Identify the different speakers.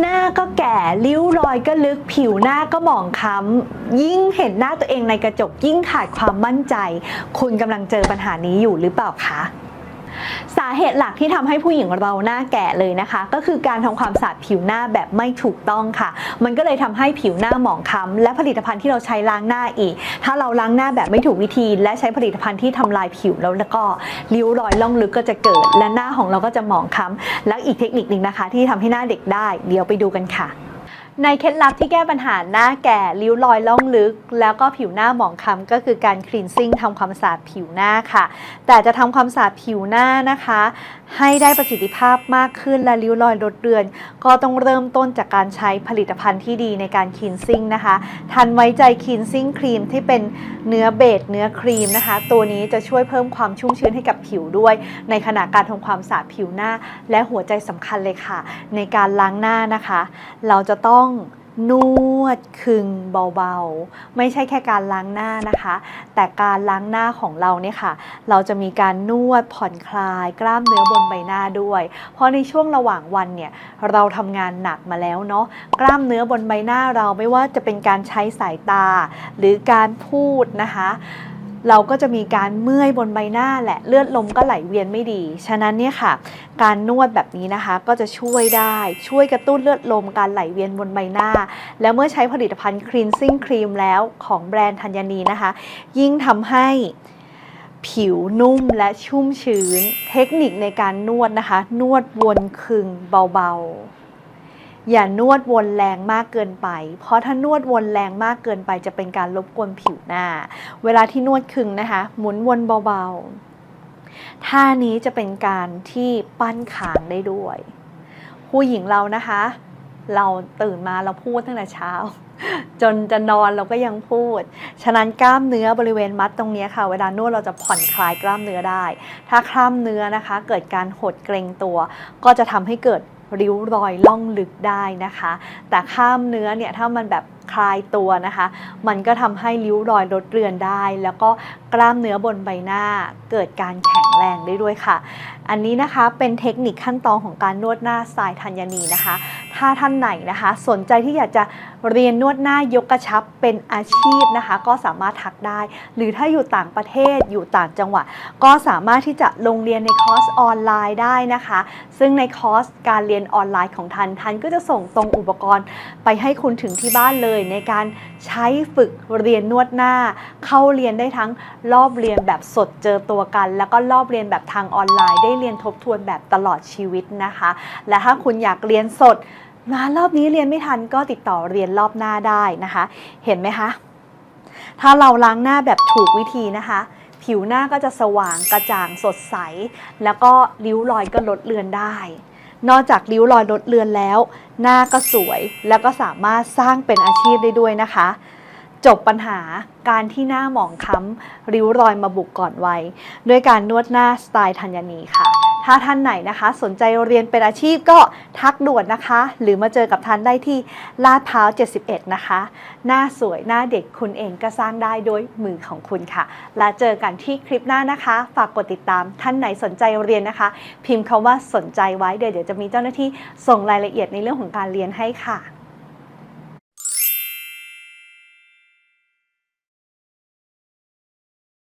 Speaker 1: หน้าก็แก่ริ้วรอยก็ลึกผิวหน้าก็หมองคล้ำยิ่งเห็นหน้าตัวเองในกระจกยิ่งขาดความมั่นใจ คุณกำลังเจอปัญหานี้อยู่หรือเปล่าคะ สาเหตุหลักที่ทำให้ผู้หญิงเราหน้าแก่เลยนะคะ ก็คือการทำความสะอาดผิวหน้าแบบไม่ถูกต้องค่ะ มันก็เลยทำให้ผิวหน้าหมองคล้ำและผลิตภัณฑ์ที่เราใช้ล้างหน้าอีก ถ้าเราล้างหน้าแบบไม่ถูกวิธี และใช้ผลิตภัณฑ์ที่ทำลายผิวแล้วแล้วก็ริ้วรอยล่องลึกก็จะเกิด และหน้าของเราก็จะหมองคล้ำและอีกเทคนิคหนึ่งนะคะ ที่ทำให้หน้าเด็กได้ เดี๋ยวไปดูกันค่ะ ในเคล็ดลับที่แก้ปัญหาหน้าแก่ริ้วรอยล่องลึก แล้วก็ผิวหน้าหมองคล้ำก็คือการคลีนซิ่งทำความสะอาดผิวหน้าค่ะ แต่จะทำความสะอาดผิวหน้านะคะ ให้ได้ประสิทธิภาพมากขึ้นและริ้วรอยลดเลือน ก็ต้องเริ่มต้นจากการใช้ผลิตภัณฑ์ที่ดีในการคลีนซิ่งนะคะ ทันไว้ใจคลีนซิ่งครีมที่เป็นเนื้อเบสเนื้อครีมนะคะ ตัวนี้จะช่วยเพิ่มความชุ่มชื้นให้กับผิวด้วย ในขณะการทำความสะอาดผิวหน้า และหัวใจสำคัญเลยค่ะ ในการล้างหน้านะคะ เราจะต้องนวดคึงเบาๆ ไม่ใช่แค่การล้างหน้านะคะ แต่การล้างหน้าของเราเนี่ยค่ะ เราจะมีการนวดผ่อนคลาย กล้ามเนื้อบนใบหน้าด้วย เพราะในช่วงระหว่างวันเนี่ยเราทำงานหนักมาแล้วเนาะกล้ามเนื้อบนใบหน้าเราไม่ว่าจะเป็นการใช้สายตา หรือการพูดนะคะ เราก็จะมีการเมื่อยบนใบหน้าแหละเลือดลมก็ไหลเวียนไม่ดี ฉะนั้นเนี่ยค่ะ การนวดแบบนี้นะคะก็จะช่วยได้ช่วยกระตุ้นเลือดลมการไหลเวียนบนใบหน้า แล้วเมื่อใช้ผลิตภัณฑ์ Cleansing Cream แล้วของแบรนด์ธัญนีนะคะ ยิ่งทำให้ผิวนุ่มและชุ่มชื้น เทคนิคในการนวดนะคะ นวดวนคึงเบาๆ อย่านวดวนแรงมากเกินไป เพราะถ้านวดวนแรงมากเกินไปจะเป็นการรบกวนผิวหน้า เวลาที่นวดคึงนะคะ หมุนวนเบาๆ ท่านี้จะเป็นการที่ปั้นขางได้ด้วย ผู้หญิงเรานะคะ เราตื่นมาเราพูดตั้งแต่เช้า จนจะนอนเราก็ยังพูด ฉะนั้นกล้ามเนื้อบริเวณมัดตรงนี้ค่ะ เวลานวดเราจะผ่อนคลายกล้ามเนื้อได้ ถ้ากล้ามเนื้อนะคะ เกิดการหดเกร็งตัว ก็จะทำให้เกิด ริ้วรอยล่องลึกได้นะคะ แต่ข้ามเนื้อเนี่ยถ้ามันแบบคลายตัวนะคะ มันก็ทำให้ริ้วรอยลดเรือนได้ แล้วก็กล้ามเนื้อบนใบหน้าเกิดการแข็งแรงได้ด้วยค่ะ อันนี้นะคะเป็นเทคนิคขั้นตอนของการนวดหน้าสไตล์ธัญนีนะคะ ถ้าท่านไหนนะคะ สนใจที่อยากจะเรียนนวดหน้ายกกระชับเป็นอาชีพนะคะ ก็สามารถทักได้ หรือถ้าอยู่ต่างประเทศอยู่ต่างจังหวัด ก็สามารถที่จะลงเรียนในคอร์สออนไลน์ได้นะคะ ซึ่งในคอร์สการเรียนออนไลน์ของทันทันก็จะส่งตรงอุปกรณ์ไปให้คุณถึงที่บ้านเลยในการใช้ฝึกเรียนนวดหน้า เข้าเรียนได้ทั้งรอบเรียนแบบสดเจอตัวกัน แล้วก็รอบเรียนแบบทางออนไลน์ ได้เรียนทบทวนแบบตลอดชีวิตนะคะ และถ้าคุณอยากเรียนสดมารอบนี้เรียนไม่ทันก็ติดต่อเรียนรอบหน้าได้นะคะ เห็นไหมคะ ถ้าเราล้างหน้าแบบถูกวิธีนะคะผิวหน้าก็จะสว่างกระจ่างสดใส แล้วก็ริ้วรอยก็ลดเลือนได้ นอกจากริ้วรอยลดเลือนแล้ว หน้าก็สวยแล้วก็สามารถสร้างเป็นอาชีพได้ด้วยนะคะ จบปัญหาการที่หน้าหมองคล้ำริ้วรอยมาบุกก่อนวัยด้วยการนวดหน้าสไตล์ธัญนีค่ะ ถ้าท่านไหนนะคะ สนใจเรียนเป็นอาชีพก็ทักด่วนนะคะ หรือมาเจอกับท่านได้ที่ลาดพร้าว 71 นะคะ หน้าสวยหน้าเด็กคุณเองก็สร้างได้ด้วยมือของคุณค่ะ และเจอกันที่คลิปหน้านะคะ ฝากกดติดตามท่านไหนสนใจเรียนนะคะ พิมพ์คาว่าสนใจไว้เดี๋ยวเดี๋ยวจะมีเจ้าหน้าที่ส่งรายละเอียดในเรื่องของการเรียนให้ค่ะ